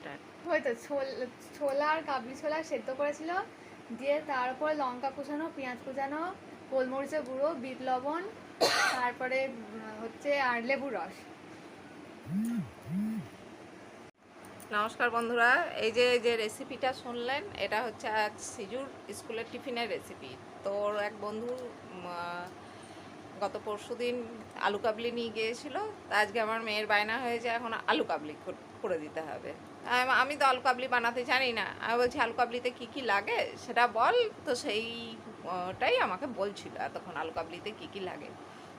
Start. ওই তো ছোল- ছোলা আর কাবলি ছোলা সেদ্ধ করেছিল। দিয়ে তারপর লঙ্কা কুচানো পেঁয়াজ কুচানো গোলমরিচের গুঁড়ো বিট লবণ তারপরে হচ্ছে আর লেবুর রস। নমস্কার বন্ধুরা এই যে যে রেসিপিটা শুনলেন এটা হচ্ছে আজ সিজুর স্কুলের টিফিনের রেসিপি তো ওর এক বন্ধু গত পরশু দিন আলু কাবলি নিয়ে গিয়েছিল তা আজকে আমার মেয়ের বায়না হয়েছে এখন আলু কাবলি করে দিতে হবে। আম- তো আলু কাবলি বানাতে জানি না। আমি বলছি আলু কাবলিতে কী কী লাগে? সেটা বল। তো সেইটাই আমাকে বলছিল এতক্ষণ আলু কাবলিতে কী কী লাগে?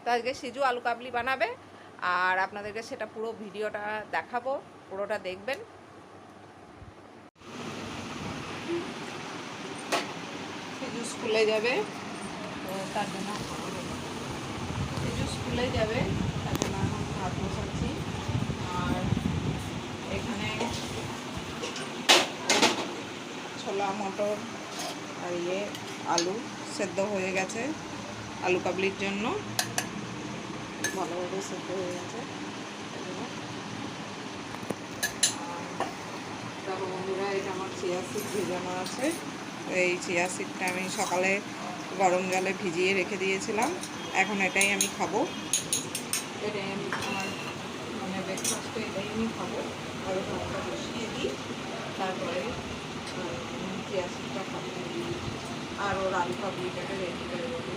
তো আজকে সিজু আলু কাবলি বানাবে, আর আপনাদেরকে সেটা পুরো ভিডিওটা দেখাবো, পুরোটা দেখবেন। সিজু স্কুলে যাবে তার জন্য সিজু স্কুলে যাবে তার জন্য এখন ভাত বসাচ্ছি আর এখানে ছোলা মটর আর ইয়ে আলু সেদ্ধ হয়ে গেছে। আলু কাবলির জন্য। ভালোভাবে সেদ্ধ হয়ে গেছে। দেখো বন্ধুরা আমার চিয়া সিড ভেজানো আছে। এই চিয়া সিডটা আমি সকালে গরম জলে ভিজিয়ে রেখে দিয়েছিলাম। এখন এটাই আমি খাব। এটাই আমি আমার মানে ব্রেকফাস্টে এটাই আমি খাব। আর ভাতটা বসিয়ে দিই। তারপরে সিডটা খাব আর ওর আলু পাবলিটাকে রেডি করে দেবো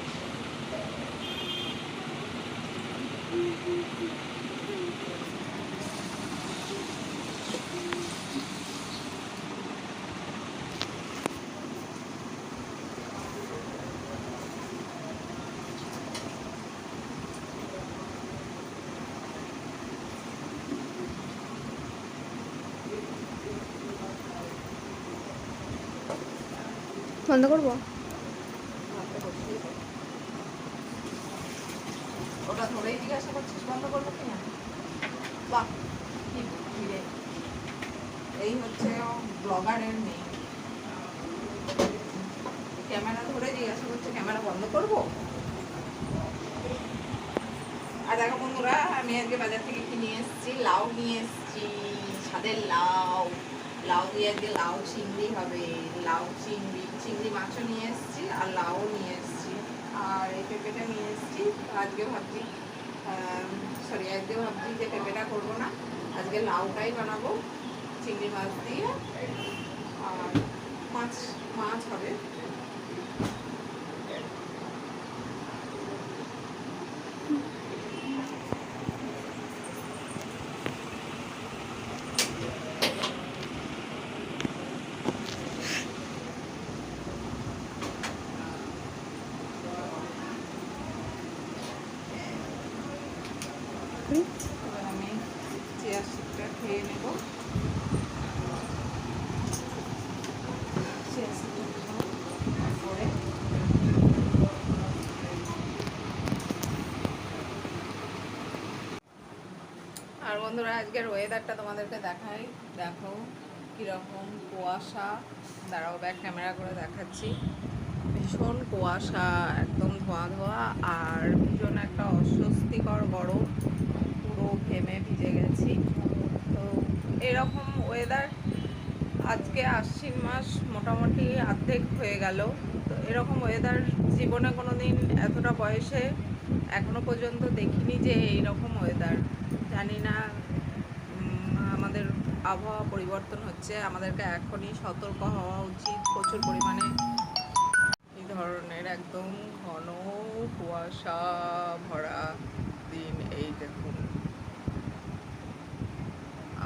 বন্ধ করব। ওটা ধরেই জিজ্ঞাসা করছিস, বন্ধ করব কিনা বাহ, কি বুদ্ধি। এই হচ্ছে ব্লগারের মেয়ে ক্যামেরা ধরে জিজ্ঞাসা করছে, ক্যামেরা বন্ধ করব আর দেখো বন্ধুরা আমি আজকে বাজার থেকে কি নিয়ে এসেছি, লাউ নিয়ে এসেছি, ছাদের লাউ লাউ দিয়ে আজকে লাউ চিংড়ি হবে। লাউ চিংড়ি চিংড়ি মাছও নিয়ে এসেছি আর লাউ নিয়ে এসেছি। আর এই পেঁপেটা নিয়ে এসেছি। আজকে ভাবছি সরি আজকে ভাবছি যে পেঁপেটা করব না। আজকে লাউটাই বানাবো, চিংড়ি মাছ দিয়ে। আর মাছ মাছ হবে। এবার আমি চেয়ার সিটটা খেয়ে নেব। আর বন্ধুরা, আজকের ওয়েদারটা তোমাদেরকে দেখাই। দেখো কীরকম কুয়াশা। দাঁড়াও ব্যাক ক্যামেরা করে দেখাচ্ছি। ভীষণ কুয়াশা, একদম ধোঁয়া ধোঁয়া, আর ভীষণ একটা অস্বস্তিকর গরম। ঘেমে ভিজে গেছি। তো এরকম ওয়েদার আজকে আশ্বিন মাস মোটামুটি অর্ধেক হয়ে গেল। তো এরকম ওয়েদার জীবনে কোনো দিন এতটা বয়সে এখনও পর্যন্ত দেখিনি যে এইরকম ওয়েদার জানি না আমাদের আবহাওয়া পরিবর্তন হচ্ছে। আমাদেরকে এখনই সতর্ক হওয়া উচিত প্রচুর পরিমাণে। এই ধরনের একদম ঘন কুয়াশা ভরা দিন এই দেখুন।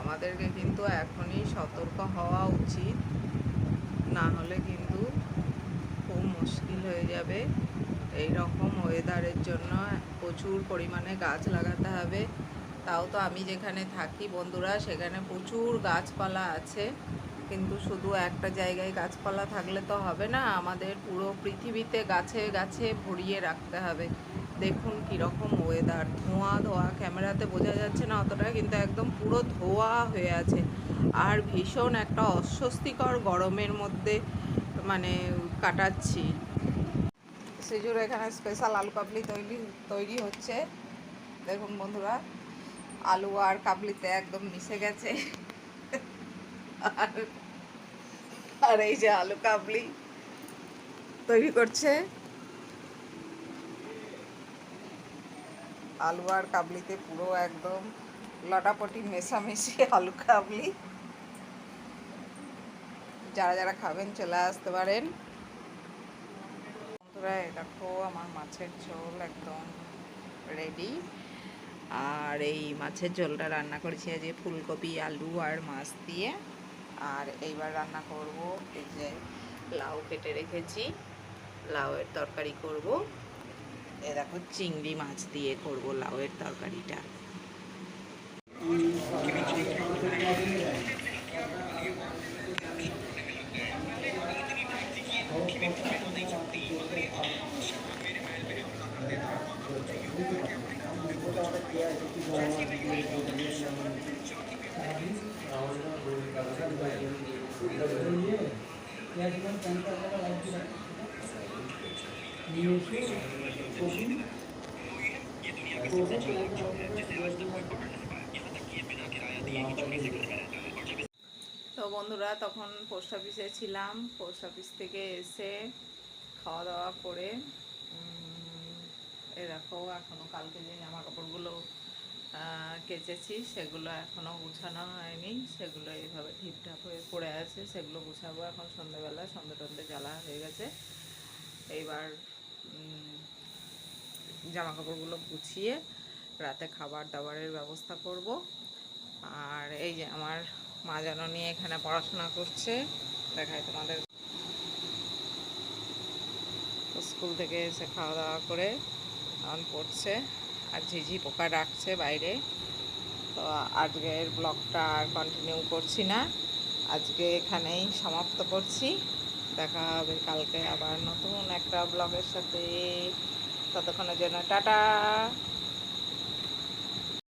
আমাদেরকে কিন্তু এখনই সতর্ক হওয়া উচিত। না হলে কিন্তু খুব মুশকিল হয়ে যাবে। এই রকম ওয়েদারের জন্য প্রচুর পরিমাণে গাছ লাগাতে হবে। তাও তো আমি যেখানে থাকি বন্ধুরা, সেখানে প্রচুর গাছপালা আছে। কিন্তু শুধু একটা জায়গায় গাছপালা থাকলে তো হবে না, আমাদের পুরো পৃথিবীতে গাছে গাছে ভরিয়ে রাখতে হবে। দেখুন কীরকম ওয়েদার ধোঁয়া ধোঁয়া, ক্যামেরাতে বোঝা যাচ্ছে না অতটা, কিন্তু একদম পুরো ধোঁয়া হয়ে আছে। আর ভীষণ একটা অস্বস্তিকর গরমের মধ্যে মানে কাটাচ্ছি। সেজুর এখানে স্পেশাল আলু কাবলি তৈরি তৈরি হচ্ছে। দেখুন বন্ধুরা, আলু আর কাবলিতে একদম মিশে গেছে। আর এই যে আলু কাবলি তৈরি করছে। আলু আর কাবলিতে পুরো একদম লটাপটি মেশামেশি আলু কাবলি। যারা যারা খাবেন চলে আসতে পারেন। বন্ধুরা দেখো আমার মাছের ঝোল একদম রেডি আর এই মাছের ঝোলটা রান্না করেছি যে ফুলকপি, আলু আর মাছ দিয়ে। আর এইবার রান্না করব এই যে লাউ কেটে রেখেছি। লাউয়ের তরকারি করব। এ দেখো চিংড়ি মাছ দিয়ে করব লাউয়ের তরকারিটা। তো বন্ধুরা, তখন পোস্ট অফিসে ছিলাম। পোস্ট অফিস থেকে এসে খাওয়া দাওয়া করে এরকম এখনও কালকে যে জামা কাপড়গুলো কেচেছি, সেগুলো এখনও গুছানো হয়নি। সেগুলো এইভাবে ঠিকঠাক হয়ে পড়ে আছে, সেগুলো গুছাবো এখন সন্ধ্যেবেলা সন্ধ্যে টন্ধে জ্বালা হয়ে গেছে। এইবার জামা কাপড়গুলো গুছিয়ে রাতে খাবার দাবারের ব্যবস্থা করব। আর এই যে আমার মা জননী এখানে পড়াশোনা করছে দেখায় তোমাদের। স্কুল থেকে এসে খাওয়া দাওয়া করে এখন পড়ছে, আর ঝিঝি পোকা ডাকছে বাইরে। তো আজকের ব্লগটা আর কন্টিনিউ করছি না। আজকে এখানেই সমাপ্ত করছি। দেখা হবে কালকে আবার নতুন একটা ব্লগের সাথে। ততক্ষণের জন্য। টাটা!